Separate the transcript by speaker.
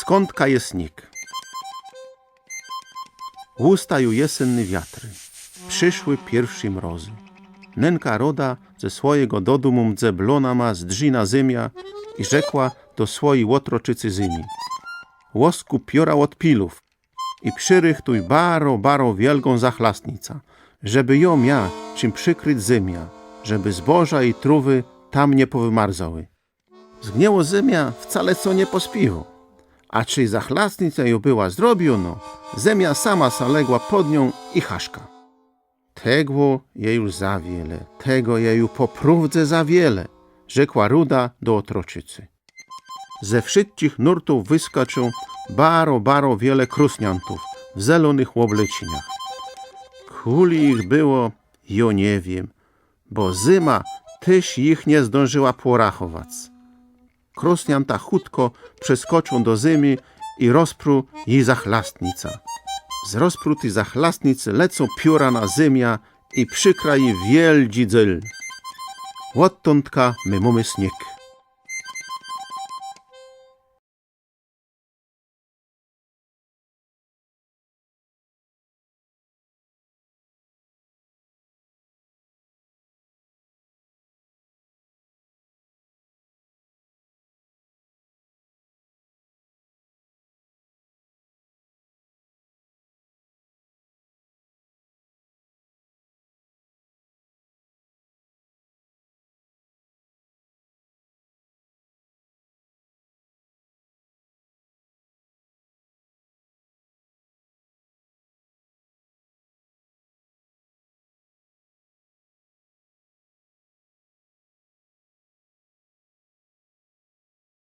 Speaker 1: skądka jest snik. Łustają jesenny wiatry. Przyszły pierwszy mrozy. Nenka roda ze swojego domu mdzeblona ma z drzina zymia i rzekła do swojej łotroczycy zymi. Łosku piora od pilów i przyrychtuj baro, baro wielką zachlastnica, żeby ją mia czym przykryć zymia, żeby zboża i truwy tam nie powymarzały. Zgnięło zymia wcale co nie pospiło. A czy zachlastnica ją była zrobiono, zemia sama saległa pod nią i haszka. Tego je już za wiele, tego je już poprówdze za wiele, rzekła ruda do otroczycy. Ze wszystkich nurtów wyskaczą baro, baro wiele krusniantów w zielonych łoblecieniach. Kuli ich było, jo nie wiem, bo zyma tyś ich nie zdążyła porachować. Krosnianta chutko przeskoczą do zymi i rozpru jej zachlastnica. Z rozpruty zachlastnicy lecą pióra na zymia i przykra jej wieldzi dzyl. Odtądka my.